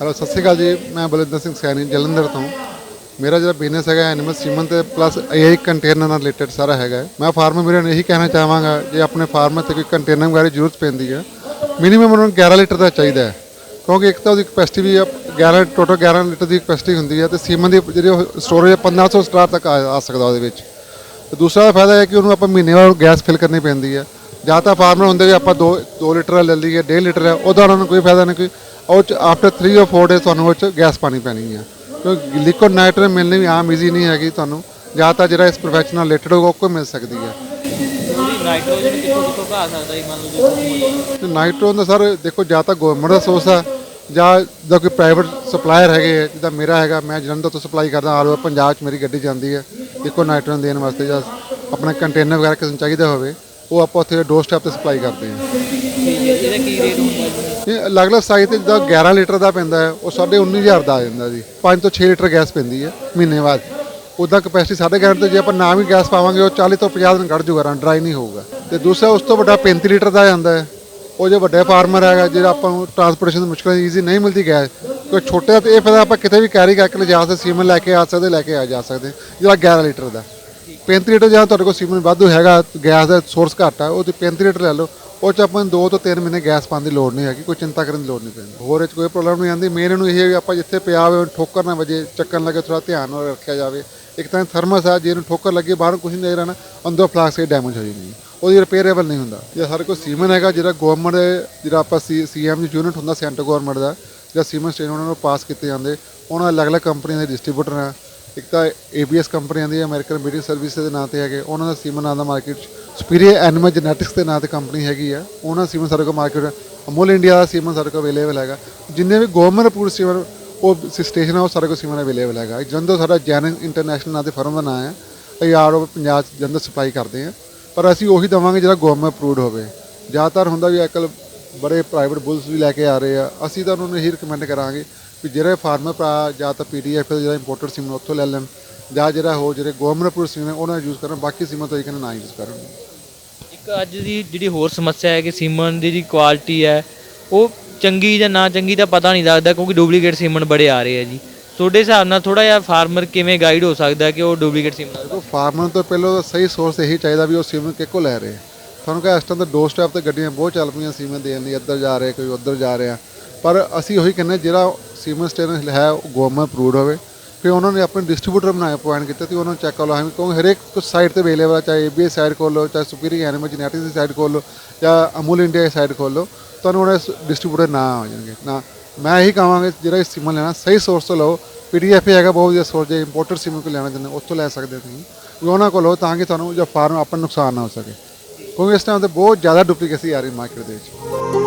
Hello, ਸਤਿ ਸ਼੍ਰੀ ਅਕਾਲ ਜੀ। ਮੈਂ ਬਲਵਿੰਦਰ ਸਿੰਘ ਸੈਣੀ, ਜਲੰਧਰ ਤੋਂ। ਮੇਰਾ ਜਿਹੜਾ ਬਿਜ਼ਨਸ ਹੈਗਾ ਐਨੀਮਲ ਸੀਮਨ ਤੇ ਪਲੱਸ AI ਕੰਟੇਨਰ ਨਾਲ ਰਿਲੇਟਡ ਸਾਰਾ ਹੈਗਾ ਮੈਂ ਫਾਰਮਰ ਵੀਰਾਂ ਨੂੰ ਇਹੀ ਕਹਿਣਾ ਚਾਹਾਂਗਾ, ਜੇ ਆਪਣੇ ਫਾਰਮਰ ਤੇ ਕੋਈ ਕੰਟੇਨਰ ਵਗੈਰਾ ਜ਼ਰੂਰਤ ਪੈਂਦੀ ਹੈ ਮਿਨੀਮਮ ਉਹਨਾਂ ਨੂੰ 11 ਲੀਟਰ ਦਾ ਚਾਹੀਦਾ ਹੈ। ਕਿਉਂਕਿ ਇੱਕ ਤਾਂ ਉਹਦੀ ਕਪੈਸਿਟੀ ਵੀ ਆ 11 ਟੋਟਲ 11 ਲੀਟਰ ਦੀ ਕਪੈਸਿਟੀ ਹੁੰਦੀ ਹੈ ਤੇ ਸੀਮਨ ਦੀ ਜਿਹੜੀ ਸਟੋਰੇਜ 1500 ਸਟਾਰ ਤੱਕ ਆ ਸਕਦਾ ਉਹਦੇ ਵਿੱਚ। ਤੇ ਦੂਸਰਾ ਫਾਇਦਾ ਹੈ ਕਿ ਉਹਨੂੰ ਆਪਾਂ ਮਹੀਨੇ ਬਾਅਦ ਗੈਸ ਫਿਲ ਕਰਨੀ ਪੈਂਦੀ ਹੈ। ਜਾਂ ਤਾਂ ਫਾਰਮਰ ਹੁੰਦੇ ਵੀ ਆਪਾਂ 2 2 ਲੀਟਰ ਲੈ ਲਈਏ 1.5 ਲੀਟਰ ਹੈ, ਉਹਦਾ ਉਹਨਾਂ ਨੂੰ ਕੋਈ ਫਾਇਦਾ ਨਹੀਂ, ਕੋਈ ਉਹ ਚ ਆਫਟਰ 3 অর 4 ਡੇਜ਼ ਤੁਹਾਨੂੰ ਉਹ ਚ ਗੈਸ ਪਾਣੀ ਪੈਣੀ ਹੈ ਕਿਉਂਕਿ ਲਿਕੁਇਡ ਨਾਈਟ੍ਰੋਜਨ ਮਿਲਣੀ ਵੀ ਆਮ ਈਜ਼ੀ ਨਹੀਂ ਹੈਗੀ ਤੁਹਾਨੂੰ। ਜਾਂ ਤਾਂ ਜਿਹੜਾ ਇਸ ਪ੍ਰੋਫੈਸ਼ਨ ਨਾਲ ਰਿਲੇਟਡ ਹੋਊਗਾ ਉਹ ਕੋਈ ਮਿਲ ਸਕਦੀ ਹੈ ਨਾਈਟ੍ਰੋਜਨ ਕਿੱਥੋਂ ਕਿੱਥੋਂ ਘਾ ਸਕਦਾ ਜੀ? ਮੰਨ ਲਓ ਜੇ ਤੇ ਨਾਈਟ੍ਰੋਜਨ ਦਾ ਸਰ ਦੇਖੋ ਜਾਂ ਤਾਂ ਗਵਰਨਮੈਂਟ ਦਾ ਸੋਰਸ ਆ ਜਾਂ ਦਾ ਕੋਈ ਪ੍ਰਾਈਵੇਟ ਸਪਲਾਇਰ ਹੈਗੇ ਹੈ, ਜਿੱਦਾਂ ਮੇਰਾ ਹੈਗਾ ਮੈਂ ਜਲੰਧਰ ਤੋਂ ਸਪਲਾਈ ਕਰਦਾ ਆਲ ਓਵਰ ਪੰਜਾਬ 'ਚ ਮੇਰੀ ਗੱਡੀ ਜਾਂਦੀ ਹੈ ਇੱਕੋ ਨਾਈਟ੍ਰੋਜਨ ਦੇਣ ਵਾਸਤੇ ਜਾਂ ਆਪਣਾ ਕੰਟੇਨਰ ਵਗੈਰਾ ਕਿਸੇ ਨੂੰ ਚਾਹੀਦਾ ਹੋਵੇ। ਉਹ ਆਪਾਂ ਉੱਥੇ ਡੋਰ ਸਟੈਪ ਤੇ ਸਪਲਾਈ ਕਰਦੇ ਹਾਂ। ਇਹਦਾ ਕੀ ਰੇਟ ਹੁੰਦਾ ਇਹ ਅਲੱਗ-ਅਲੱਗ ਸਾਈਜ਼ ਤੇ ਜਿੱਦਾਂ 11 ਲੀਟਰ ਦਾ ਪੈਂਦਾ ਹੈ ਉਹ ਸਾਢੇ 19000 ਦਾ ਆ ਜਾਂਦਾ ਜੀ। 5 ਤੋਂ 6 ਲੀਟਰ ਗੈਸ ਪੈਂਦੀ ਹੈ ਮਹੀਨੇ ਬਾਅਦ। ਉੱਦਾਂ ਕਪੈਸਿਟੀ ਸਾਢੇ 11 ਤੇ ਜੇ ਆਪਾਂ ਨਾ ਵੀ ਗੈਸ ਪਾਵਾਂਗੇ ਉਹ 40 ਤੋਂ 50 ਦਿਨ ਕੱਢ ਜੂਗਾ ਡਰਾਈ ਨਹੀਂ ਹੋਊਗਾ। ਤੇ ਦੂਸਰਾ ਉਸ ਤੋਂ ਵੱਡਾ 35 ਲੀਟਰ ਦਾ ਆ ਜਾਂਦਾ ਹੈ। ਉਹ ਜੇ ਵੱਡੇ ਫਾਰਮਰ ਹੈਗਾ ਜਿਹੜਾ ਆਪਾਂ ਨੂੰ ਟਰਾਂਸਪੋਰਟੇਸ਼ਨ ਦੀ ਮੁਸ਼ਕਲ ਈਜ਼ੀ ਨਹੀਂ ਮਿਲਦੀ ਗੈਸ ਕੋਈ ਛੋਟੇ ਦਾ ਤੇ ਇਹ ਫਾਇਦਾ ਆਪਾਂ ਕਿਤੇ ਵੀ ਕੈਰੀ ਕਰਕੇ ਲਿਜਾ ਸਕਦੇ ਸੀਮਨ ਲੈ ਕੇ ਆ ਸਕਦੇ ਲੈ ਕੇ ਆ ਜਾ ਸਕਦੇ ਜਿਹੜਾ 11 ਲੀਟਰ ਦਾ। 35 ਲੀਟਰ ਜਾਂ ਤੁਹਾਡੇ ਕੋਲ ਸੀਮਨ ਵਾਧੂ ਹੈਗਾ, ਗੈਸ ਦਾ ਸੋਰਸ ਘੱਟ ਆ ਉਹ ਤੇ 35 ਲੀਟਰ ਲੈ ਲਓ, ਉਹ ਚ ਆਪਾਂ ਨੂੰ 2 ਤੋਂ 3 ਮਹੀਨੇ ਗੈਸ ਪਾਉਣ ਦੀ ਲੋੜ ਨਹੀਂ ਹੈਗੀ, ਕੋਈ ਚਿੰਤਾ ਕਰਨ ਦੀ ਲੋੜ ਨਹੀਂ ਪੈਂਦੀ। ਹੋਰ ਇਹ 'ਚ ਕੋਈ ਪ੍ਰੋਬਲਮ ਨਹੀਂ ਆਉਂਦੀ ਮੇਨ ਇਹਨੂੰ ਇਹ ਹੈ ਵੀ ਆਪਾਂ ਜਿੱਥੇ ਪਿਆ ਹੋਵੇ ਉਹਨੂੰ ਠੋਕਰ ਨਾ ਵਜੇ, ਚੱਕਣ ਲੱਗੇ ਥੋੜਾ ਧਿਆਨ ਨਾਲ ਰੱਖਿਆ ਜਾਵੇ। ਇੱਕ ਤਾਂ ਥਰਮਸ ਆ ਜੇ ਇਹਨੂੰ ਠੋਕਰ ਲੱਗੇ, ਬਾਹਰ ਕੁਝ ਨਹੀਂ ਰਹਿਣਾ, ਅੰਦਰ ਫਲਾਸਕ ਡੈਮੇਜ ਹੋ ਜਾਣੀ ਉਹਦੀ ਰਿਪੇਅਰੇਬਲ ਨਹੀਂ ਹੁੰਦਾ। ਜੇ ਸਾਡੇ ਕੋਲ ਸੀਮਨ ਹੈਗਾ, ਜਿਹੜਾ ਗਵਰਨਮੈਂਟ ਜਿਹੜਾ ਆਪਾਂ ਸੀਐਮ ਯੂਨਿਟ ਹੁੰਦਾ ਸੈਂਟਰ ਗਵਰਨਮੈਂਟ ਦਾ, ਜਿਹੜਾ ਸੀਮਨ ਸਟੇਸ਼ਨ ਉਹਨਾਂ ਨੂੰ ਪਾਸ ਕੀਤੇ ਜਾਂਦੇ, ਉਹਨਾਂ ਅਲੱਗ-ਅਲੱਗ ਕੰਪਨੀਆਂ ਦੇ ਡਿਸਟ੍ਰੀਬਿਊਟਰ ਆ। ਇੱਕ ਤਾਂ ABS ਕੰਪਨੀ ਆਂਦੀ ਹੈ ਅਮਰੀਕਨ ਬੀਡਿੰਗ ਸਰਵਿਸ ਦੇ ਨਾਂ ਤੇ ਹੈਗੇ, ਉਹਨਾਂ ਦਾ ਸੀਮਨ ਨਾਂ ਦਾ ਮਾਰਕੀਟ ਸੁਪੀਰੀਅਰ ਐਨੀਮਲ ਜੈਨੇਟਿਕਸ ਦੇ ਨਾਂ ਤੇ ਕੰਪਨੀ ਹੈਗੀ ਆ, ਉਹਨਾਂ ਦਾ ਸੀਮਨ ਸਾਡੇ ਕੋਲ ਮਾਰਕੀਟ ਅਮੂਲ ਇੰਡੀਆ ਦਾ ਸੀਮਨ ਸਾਡੇ ਕੋਲ ਅਵੇਲੇਬਲ ਹੈਗਾ। ਜਿੰਨੇ ਵੀ ਗਵਰਨਮੈਂਟ ਅਪਰੂਵਡ ਸੀਮਨ, ਉਹ ਸਟੇਸ਼ਨ ਆ, ਉਹ ਸਾਡੇ ਕੋਲ ਸੀਮਨ ਅਵੇਲੇਬਲ ਹੈਗਾ। ਜਲੰਧਰ ਸਾਡਾ ਜੈਨ ਇੰਟਰਨੈਸ਼ਨਲ ਨਾਂ ਤੇ ਫਰਮ ਦਾ ਨਾਂ ਹੈ ਅਸੀਂ ਆਰ ਓ ਪੰਜਾਬ 'ਚ ਜਲੰਧਰ ਸਪਲਾਈ ਕਰਦੇ ਆ। ਪਰ ਅਸੀਂ ਉਹੀ ਦਵਾਂਗੇ ਜਿਹੜਾ ਗਵਰਨਮੈਂਟ ਅਪਰੂਵਡ ਹੋਵੇ। ਜ਼ਿਆਦਾਤਰ ਹੁੰਦਾ ਵੀ ਅੱਜਕੱਲ ਬੜੇ ਪ੍ਰਾਈਵੇਟ ਬੁਲਸ ਵੀ ਲੈ ਕੇ ਆ ਰਹੇ ਆ। ਅਸੀਂ ਤਾਂ ਉਹਨਾਂ ਨੂੰ ਇਹੀ ਰਿਕਮੈਂਡ ਕਰਾਂਗੇ ਵੀ ਜਿਹੜੇ ਫਾਰਮਰ ਭਰਾ ਜਾਂ ਤਾਂ ਪੀਡੀਐਫ ਜਿਹੜਾ ਇੰਪੋਰਟਡ ਸੀਮਨ ਉੱਥੋਂ ਲੈ ਲੈਣ ਜਾਂ ਜਿਹੜਾ ਹੋ ਜਿਹੜੇ ਗਵਰਨਮੈਂਟ ਸੀਮਨ ਉਹਨਾਂ ਦਾ ਯੂਜ਼ ਕਰਨ ਬਾਕੀ ਸੀਮਨ ਤੋਂ ਇਹ ਕਹਿੰਦੇ ਨਾ ਯੂਜ਼ ਕਰਨ। ਇੱਕ ਅੱਜ ਦੀ ਜਿਹੜੀ ਹੋਰ ਸਮੱਸਿਆ ਹੈ ਕਿ ਸੀਮਨ ਦੀ ਜਿਹੜੀ ਕੁਆਲਿਟੀ ਹੈ ਉਹ ਚੰਗੀ ਜਾਂ ਨਾ ਚੰਗੀ ਤਾਂ ਪਤਾ ਨਹੀਂ ਲੱਗਦਾ ਕਿਉਂਕਿ ਡੁਪਲੀਕੇਟ ਸੀਮਨ ਬੜੇ ਆ ਰਹੇ ਆ ਜੀ। ਤੁਹਾਡੇ ਹਿਸਾਬ ਨਾਲ ਥੋੜਾ ਜਿਹਾ ਫਾਰਮਰ ਕਿਵੇਂ ਗਾਈਡ ਹੋ ਸਕਦਾ ਕਿ ਉਹ ਡੁਪਲੀਕੇਟ ਸੀਮਨ ਦੇਖੋ ਫਾਰਮਰ ਤੋਂ ਪਹਿਲਾਂ ਸਹੀ ਸੋਰਸ ਇਹੀ ਚਾਹੀਦਾ ਵੀ ਉਹ ਸੀਮਨ ਕਿੱਕੋ ਲੈ ਰਹੇ ਤੁਹਾਨੂੰ ਕਿਹਾ ਇਸ ਟਾਈਮ ਤਾਂ ਡੋਰ ਸਟੈਪ ਤੇ ਗੱਡੀਆਂ ਬਹੁਤ ਚੱਲ ਪਈਆਂ ਸੀਮਨ ਦੇਣ ਲਈ, ਇੱਧਰ ਜਾ ਰਹੇ, ਕੋਈ ਉੱਧਰ ਜਾ ਰਿਹਾ। ਪਰ ਅਸੀਂ ਉਹੀ ਕਹਿੰਦੇ ਜਿਹੜਾ ਸੀਮੈਂਟ ਸਟੇਸ਼ਨ ਹੈ, ਉਹ ਗਵਰਨਮੈਂਟ ਅਪਰੂਵਡ ਹੋਵੇ। ਫਿਰ ਉਹਨਾਂ ਨੇ ਆਪਣੇ ਡਿਸਟ੍ਰੀਬਿਊਟਰ ਬਣਾਏ ਪੁਆਇੰਟ ਕੀਤੇ ਤੇ ਉਹਨਾਂ ਨੂੰ ਚੈੱਕ ਕਰ। ਲਓ ਹਾਂ ਕਿਉਂਕਿ ਹਰੇਕ ਸਾਈਟ ਤੇ ਅਵੇਲੇਬਲ ਹੈ ਚਾਹੇ ABS ਸਾਈਡ ਖੋਲ ਲਓ, ਚਾਹੇ ਸੁਪੀਰੀਅਰ ਐਨੀਮਲ ਜੈਨੇਟਿਕਸ ਦੀ ਸਾਈਡ ਖੋਲ ਲਓ, ਜਾਂ ਅਮੂਲ ਇੰਡੀਆ ਦੀ ਸਾਈਟ ਖੋਲ ਲਓ, ਤੁਹਾਨੂੰ ਉਹਨਾਂ ਡਿਸਟ੍ਰੀਬਿਊਟਰ ਨਾ ਆ ਜਾਣਗੇ। ਨਾ, ਮੈਂ ਇਹੀ ਕਹਾਂਗਾ ਜਿਹੜਾ ਸੀਮਨ ਲੈਣਾ, ਸਹੀ ਸੋਰਸ ਤੋਂ ਲਓ। ਪੀਡੀਐਫ ਹੈਗਾ, ਬਹੁਤ ਵਧੀਆ ਸੋਰਸ ਜੇ ਇੰਪੋਰਟਡ ਸੀਮਨ ਕੋ ਲੈਣਾ ਚਾਹੁੰਦੇ ਉੱਥੋਂ ਲੈ ਸਕਦੇ ਹੋ ਤੁਸੀਂ। ਵੀ ਉਹਨਾਂ ਕੋਲ ਲਓ ਤਾਂ ਕਿ ਤੁਹਾਨੂੰ ਜਾਂ ਫਾਰਮ ਆਪਣਾ ਨੁਕਸਾਨ ਨਾ ਹੋ ਸਕੇ। ਕਿਉਂਕਿ ਇਸ ਟਾਈਮ ਤੇ ਬਹੁਤ ਜ਼ਿਆਦਾ ਡੁਪਲੀਕੇਸੀ ਆ ਰਹੀ ਮਾਰਕੀਟ ਦੇ ਵਿੱਚ।